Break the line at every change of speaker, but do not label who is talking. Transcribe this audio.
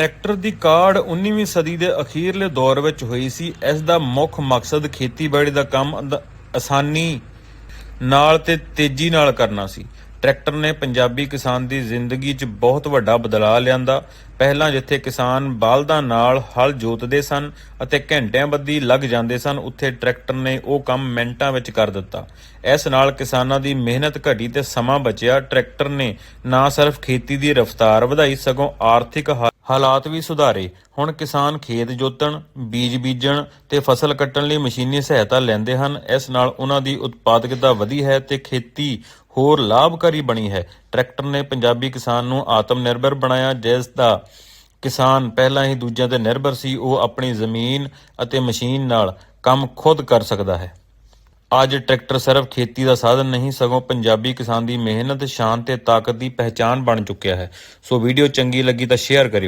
Tractor ਦੀ ਕਾਢ 19ਵੀਂ ਸਦੀ ਦੇ ਅਖੀਰਲੇ ਦੌਰ ਵਿੱਚ ਹੋਈ ਸੀ। ਇਸ ਦਾ ਮੁੱਖ ਮਕਸਦ ਖੇਤੀਬਾੜੀ ਦਾ ਕੰਮ ਆਸਾਨੀ ਨਾਲ ਤੇ ਤੇਜ਼ੀ ਨਾਲ ਕਰਨਾ ਸੀ। ਟਰੈਕਟਰ ਨੇ ਪੰਜਾਬੀ ਕਿਸਾਨ ਦੀ ਜ਼ਿੰਦਗੀ 'ਚ ਬਹੁਤ ਵੱਡਾ ਬਦਲਾਅ ਲਿਆਂਦਾ। ਪਹਿਲਾਂ ਜਿੱਥੇ ਕਿਸਾਨ ਬਲਦਾਂ ਨਾਲ ਹਲ ਜੋਤਦੇ ਸਨ ਅਤੇ ਘੰਟਿਆਂ ਬੱਧੀ ਲੱਗ ਜਾਂਦੇ ਸਨ, ਉੱਥੇ ਟਰੈਕਟਰ ਨੇ ਉਹ ਕੰਮ ਮਿੰਟਾਂ ਵਿੱਚ ਕਰ ਦਿੱਤਾ। ਇਸ ਨਾਲ ਕਿਸਾਨਾਂ ਦੀ ਮਿਹਨਤ ਘਟੀ ਤੇ ਸਮਾਂ ਬਚਿਆ। ਟਰੈਕਟਰ ਨੇ ਨਾ ਸਿਰਫ ਖੇਤੀ ਦੀ ਰਫ਼ਤਾਰ ਵਧਾਈ, ਸਗੋਂ ਆਰਥਿਕ ਹਾਲਾਤ ਵੀ ਸੁਧਾਰੇ। ਹੁਣ ਕਿਸਾਨ ਖੇਤ ਜੋਤਣ, ਬੀਜ ਬੀਜਣ ਤੇ ਫਸਲ ਕੱਟਣ ਲਈ ਮਸ਼ੀਨੀ ਸਹਾਇਤਾ ਲੈਂਦੇ ਹਨ। ਇਸ ਨਾਲ ਉਹਨਾਂ ਦੀ ਉਤਪਾਦਕਤਾ ਵਧੀ ਹੈ ਤੇ ਖੇਤੀ ਹੋਰ ਲਾਭਕਾਰੀ ਬਣੀ ਹੈ। ਟਰੈਕਟਰ ਨੇ ਪੰਜਾਬੀ ਕਿਸਾਨ ਨੂੰ ਆਤਮ ਨਿਰਭਰ ਬਣਾਇਆ, ਜਿਸ ਦਾ ਕਿਸਾਨ ਪਹਿਲਾਂ ਹੀ ਦੂਜਿਆਂ ਤੇ ਨਿਰਭਰ ਸੀ, ਉਹ ਆਪਣੀ ਜ਼ਮੀਨ ਅਤੇ ਮਸ਼ੀਨ ਨਾਲ ਕੰਮ ਖੁਦ ਕਰ ਸਕਦਾ ਹੈ। ਅੱਜ ਟਰੈਕਟਰ ਸਿਰਫ ਖੇਤੀ ਦਾ ਸਾਧਨ ਨਹੀਂ, ਸਗੋਂ ਪੰਜਾਬੀ ਕਿਸਾਨ ਦੀ ਮਿਹਨਤ, ਸ਼ਾਨ ਤੇ ਤਾਕਤ ਦੀ ਪਹਿਚਾਣ ਬਣ ਚੁੱਕਿਆ ਹੈ। ਸੋ ਵੀਡੀਓ ਚੰਗੀ ਲੱਗੀ ਤਾਂ ਸ਼ੇਅਰ ਕਰਿਓ।